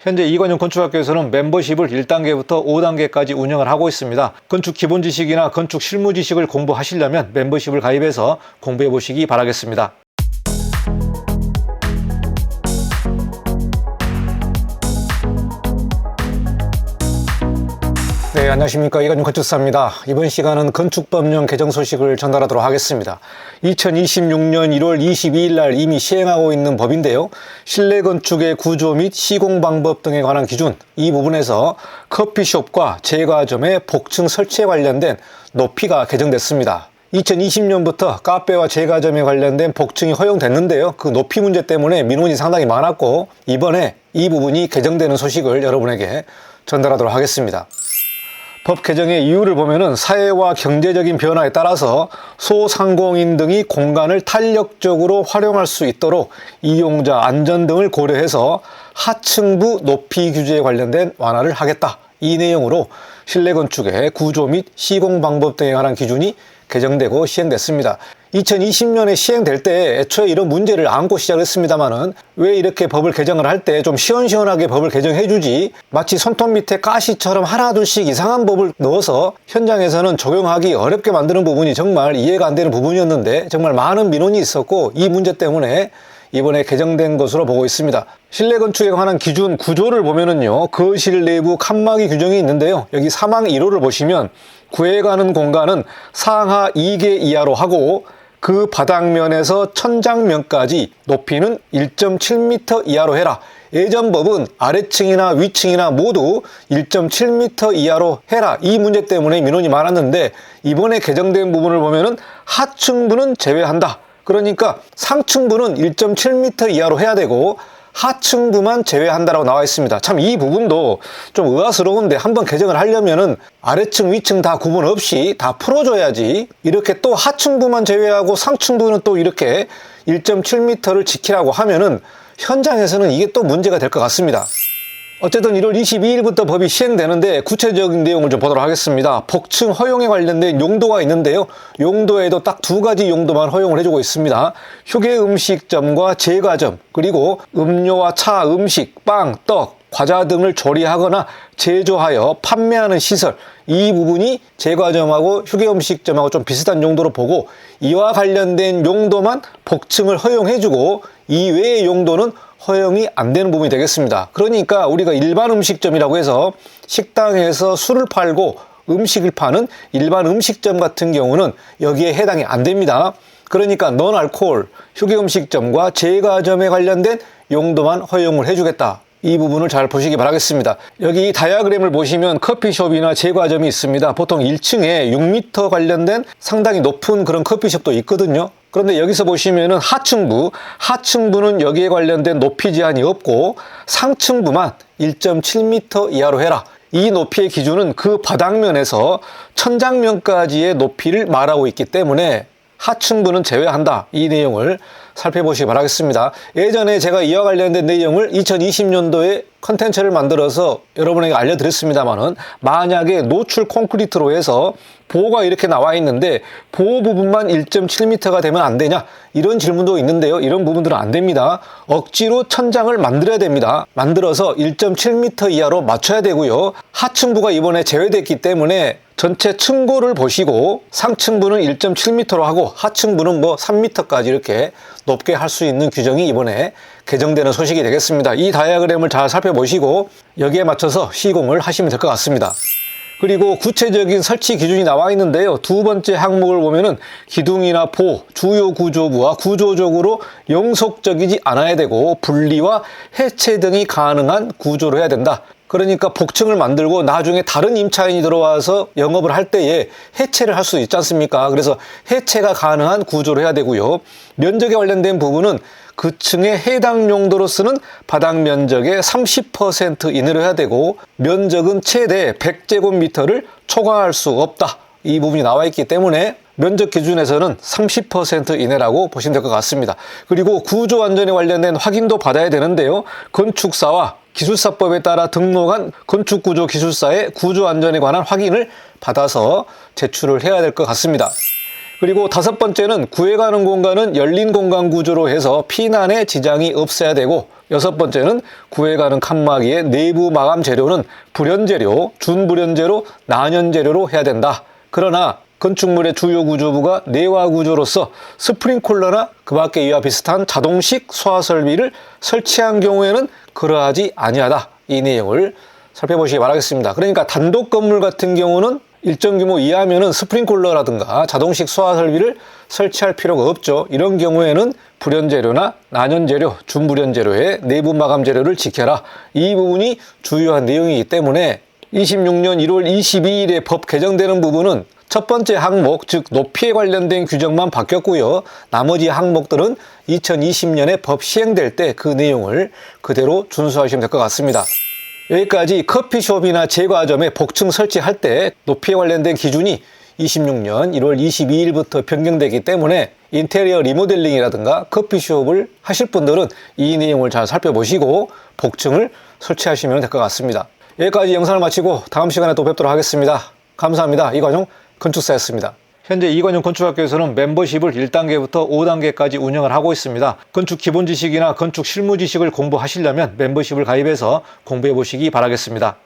현재 이관용 건축학교에서는 멤버십을 1단계부터 5단계까지 운영을 하고 있습니다. 건축 기본 지식이나 건축 실무 지식을 공부하시려면 멤버십을 가입해서 공부해 보시기 바라겠습니다. 네, 안녕하십니까. 이관용 건축사입니다. 이번 시간은 건축법령 개정 소식을 전달하도록 하겠습니다. 2026년 1월 22일 날 이미 시행하고 있는 법인데요. 실내 건축의 구조 및 시공 방법 등에 관한 기준, 이 부분에서 커피숍과 제과점의 복층 설치에 관련된 높이가 개정됐습니다. 2020년부터 카페와 제과점에 관련된 복층이 허용됐는데요. 그 높이 문제 때문에 민원이 상당히 많았고, 이번에 이 부분이 개정되는 소식을 여러분에게 전달하도록 하겠습니다. 법 개정의 이유를 보면은 사회와 경제적인 변화에 따라서 소상공인 등이 공간을 탄력적으로 활용할 수 있도록 이용자 안전 등을 고려해서 하층부 높이 규제에 관련된 완화를 하겠다. 이 내용으로 실내 건축의 구조 및 시공 방법 등에 관한 기준이 개정되고 시행됐습니다. 2020년에 시행될 때 애초에 이런 문제를 안고 시작했습니다만은 왜 이렇게 법을 개정을 할 때 좀 시원시원하게 법을 개정해주지 마치 손톱 밑에 가시처럼 하나둘씩 이상한 법을 넣어서 현장에서는 적용하기 어렵게 만드는 부분이 정말 이해가 안 되는 부분이었는데 정말 많은 민원이 있었고 이 문제 때문에 이번에 개정된 것으로 보고 있습니다. 실내 건축에 관한 기준 구조를 보면은요, 거실 내부 칸막이 규정이 있는데요. 여기 사망 1호를 보시면 구해가는 공간은 상하 2개 이하로 하고 그 바닥면에서 천장면까지 높이는 1.7m 이하로 해라. 예전 법은 아래층이나 위층이나 모두 1.7m 이하로 해라. 이 문제 때문에 민원이 많았는데 이번에 개정된 부분을 보면은 하층부는 제외한다. 그러니까 상층부는 1.7m 이하로 해야 되고 하층부만 제외한다라고 나와 있습니다. 참 이 부분도 좀 의아스러운데 한번 개정을 하려면은 아래층 위층 다 구분 없이 다 풀어줘야지 이렇게 또 하층부만 제외하고 상층부는 또 이렇게 1.7m를 지키라고 하면은 현장에서는 이게 또 문제가 될 것 같습니다. 어쨌든 1월 22일부터 법이 시행되는데 구체적인 내용을 좀 보도록 하겠습니다. 복층 허용에 관련된 용도가 있는데요. 용도에도 딱 두 가지 용도만 허용을 해주고 있습니다. 휴게 음식점과 제과점, 그리고 음료와 차, 음식, 빵, 떡, 과자 등을 조리하거나 제조하여 판매하는 시설 이 부분이 제과점하고 휴게음식점하고 좀 비슷한 용도로 보고 이와 관련된 용도만 복층을 허용해주고 이외의 용도는 허용이 안 되는 부분이 되겠습니다. 그러니까 우리가 일반 음식점이라고 해서 식당에서 술을 팔고 음식을 파는 일반 음식점 같은 경우는 여기에 해당이 안 됩니다. 그러니까 넌 알코올 휴게 음식점과 제과점에 관련된 용도만 허용을 해주겠다. 이 부분을 잘 보시기 바라겠습니다. 여기 다이아그램을 보시면 커피숍이나 제과점이 있습니다. 보통 1층에 6m 관련된 상당히 높은 그런 커피숍도 있거든요. 그런데 여기서 보시면은 하층부, 하층부는 여기에 관련된 높이 제한이 없고 상층부만 1.7m 이하로 해라. 이 높이의 기준은 그 바닥면에서 천장면까지의 높이를 말하고 있기 때문에 하층부는 제외한다. 이 내용을 살펴보시기 바라겠습니다. 예전에 제가 이와 관련된 내용을 2020년도에 컨텐츠를 만들어서 여러분에게 알려드렸습니다만은 만약에 노출 콘크리트로 해서 보호가 이렇게 나와 있는데 보호 부분만 1.7m가 되면 안 되냐? 이런 질문도 있는데요. 이런 부분들은 안 됩니다. 억지로 천장을 만들어야 됩니다. 만들어서 1.7m 이하로 맞춰야 되고요. 하층부가 이번에 제외됐기 때문에 전체 층고를 보시고 상층부는 1.7m로 하고 하층부는 뭐 3m까지 이렇게 높게 할 수 있는 규정이 이번에 개정되는 소식이 되겠습니다. 이 다이아그램을 잘 살펴보시고 여기에 맞춰서 시공을 하시면 될 것 같습니다. 그리고 구체적인 설치 기준이 나와 있는데요. 두 번째 항목을 보면은 기둥이나 포, 주요 구조부와 구조적으로 영속적이지 않아야 되고 분리와 해체 등이 가능한 구조로 해야 된다. 그러니까 복층을 만들고 나중에 다른 임차인이 들어와서 영업을 할 때에 해체를 할 수 있지 않습니까? 그래서 해체가 가능한 구조로 해야 되고요. 면적에 관련된 부분은 그 층의 해당 용도로 쓰는 바닥 면적의 30% 이내로 해야 되고 면적은 최대 100제곱미터를 초과할 수 없다. 이 부분이 나와 있기 때문에 면적 기준에서는 30% 이내라고 보시면 될 것 같습니다. 그리고 구조 안전에 관련된 확인도 받아야 되는데요. 건축사와 기술사법에 따라 등록한 건축구조 기술사의 구조 안전에 관한 확인을 받아서 제출을 해야 될 것 같습니다. 그리고 다섯 번째는 구해가는 공간은 열린 공간 구조로 해서 피난에 지장이 없어야 되고 여섯 번째는 구해가는 칸막이의 내부 마감 재료는 불연재료, 준불연재료, 난연재료로 해야 된다. 그러나 건축물의 주요 구조부가 내화 구조로서 스프링클러나 그 밖에 이와 비슷한 자동식 소화 설비를 설치한 경우에는 그러하지 아니하다. 이 내용을 살펴보시기 바라겠습니다. 그러니까 단독 건물 같은 경우는 일정 규모 이하면은 스프링클러라든가 자동식 소화 설비를 설치할 필요가 없죠. 이런 경우에는 불연재료나 난연재료, 준불연재료의 내부 마감 재료를 지켜라. 이 부분이 주요한 내용이기 때문에 26년 1월 22일에 법 개정되는 부분은 첫 번째 항목, 즉 높이에 관련된 규정만 바뀌었고요. 나머지 항목들은 2020년에 법 시행될 때 그 내용을 그대로 준수하시면 될 것 같습니다. 여기까지 커피숍이나 제과점에 복층 설치할 때 높이에 관련된 기준이 26년 1월 22일부터 변경되기 때문에 인테리어 리모델링이라든가 커피숍을 하실 분들은 이 내용을 잘 살펴보시고 복층을 설치하시면 될 것 같습니다. 여기까지 영상을 마치고 다음 시간에 또 뵙도록 하겠습니다. 감사합니다. 이관용 건축사였습니다. 현재 이관용 건축학교에서는 멤버십을 1단계부터 5단계까지 운영을 하고 있습니다. 건축 기본 지식이나 건축 실무 지식을 공부하시려면 멤버십을 가입해서 공부해 보시기 바라겠습니다.